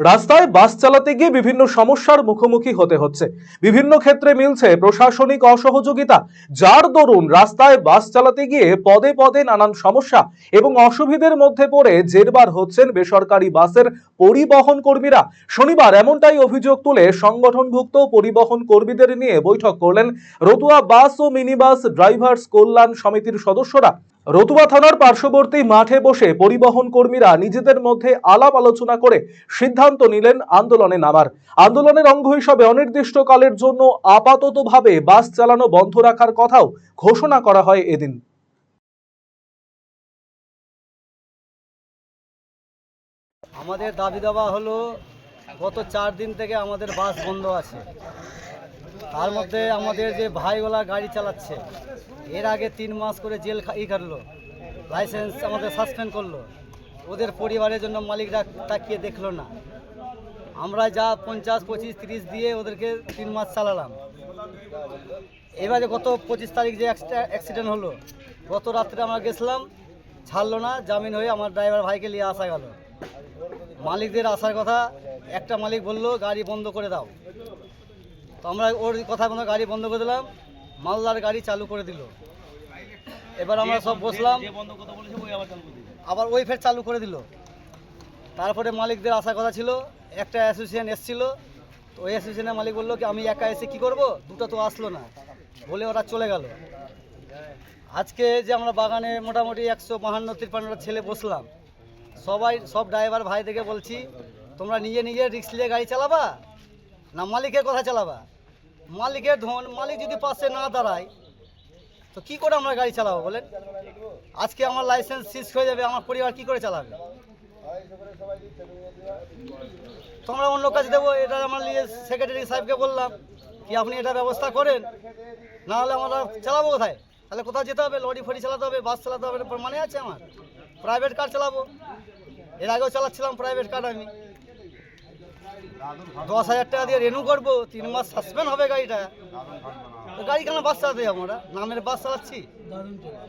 রাস্তায় বাস চালাতে গিয়ে বিভিন্ন সমস্যার মুখোমুখি হতে হচ্ছে। বিভিন্ন ক্ষেত্রে মিলছে প্রশাসনিক অসহযোগিতা, যার দরুন রাস্তায় বাস চালাতে গিয়ে পদে পদে নানান সমস্যা এবং অসুবিধের মধ্যে পড়ে জেরবার হচ্ছেন বেসরকারি বাসের পরিবহন কর্মীরা। শনিবার এমনটাই অভিযোগ তুলে সংগঠনভুক্ত পরিবহন কর্মীদের নিয়ে বৈঠক করলেন রতুয়া বাস ও মিনি বাস ড্রাইভার্স কল্যাণ সমিতির সদস্যরা। রতুয়া থানার পার্শ্ববর্তী মাঠে বসে পরিবহন কর্মীরা নিজেদের মধ্যে আলাপ আলোচনা করে সিদ্ধান্ত নিলেন আন্দোলনে নামার। আন্দোলনের অঙ্গ হিসাবে অনির্দিষ্টকালের জন্য আপাততভাবে বাস চালানো বন্ধ রাখার কথাও ঘোষণা করা হয় এদিন। আমাদের দাবি দেওয়া হলো, গত চার দিন থেকে আমাদের বাস বন্ধ আছে। তার মধ্যে আমাদের যে ভাইওয়ালা গাড়ি চালাচ্ছে, এর আগে তিন মাস করে জেল ই কাটলো লাইসেন্স আমাদের সাসপেন্ড করল। ওদের পরিবারের জন্য মালিকরা তাকিয়ে দেখল না। আমরা যা পঞ্চাশ, পঁচিশ, তিরিশ দিয়ে ওদেরকে তিন মাস চালালাম। এবারে গত পঁচিশ তারিখ যে অ্যাক্সিডেন্ট হলো, গত রাত্রে আমরা গেছিলাম, ছাড়লো না, জামিন হয়ে আমার ড্রাইভার ভাইকে নিয়ে আসা গেল। মালিকদের আসার কথা, একটা মালিক বলল, গাড়ি বন্ধ করে দাও। তো আমরা ওর কথা মতো গাড়ি বন্ধ করে দিলাম মালদার গাড়ি চালু করে দিল। এবার আমরা সব বসলাম আবার ওই ফের চালু করে দিল। তারপরে মালিকদের আসার কথা ছিল একটা অ্যাসোসিয়েশন এসছিল তো ওই অ্যাসোসিয়েশনের মালিক বলল কি আমি একা এসে কি করব? দুটো তো আসলো না। বলে ওরা চলে গেল। আজকে যে আমরা বাগানে মোটামুটি একশো বাহান্ন তিপ্পান্নটা ছেলে বসলাম সবাই সব ড্রাইভার ভাই থেকে বলছি তোমরা নিজে নিজে রিক্স নিয়ে গাড়ি চালাবা? না, মালিকের কথা চালাবা। মালিকের ধন, মালিক যদি পাশে না দাঁড়ায়, তো কি করে আমরা গাড়ি চালাবো বলেন? আজকে আমার লাইসেন্স সিজ হয়ে যাবে, আমার পরিবার কি করে চালাবে? তোমরা অন্য কাজ দেবো, এটা আমার নিয়ে সেক্রেটারি সাহেবকে বললাম কি, আপনি এটা ব্যবস্থা করেন, না হলে আমরা চালাবো কোথায়? তাহলে কোথাও যেতে হবে, লরি ফরি চালাতে হবে বাস চালাতে হবে মানে আছে আমার। প্রাইভেট কার চালাবো। এর আগেও চালাচ্ছিলাম প্রাইভেট কার আমি। দশ হাজার টাকা দিয়ে রেনু করব, তিন মাস সাসপেন্ড হবে গাড়িটা। গাড়ি কেন বাস চালাতে যাব আমরা, নামের বাস চালাচ্ছি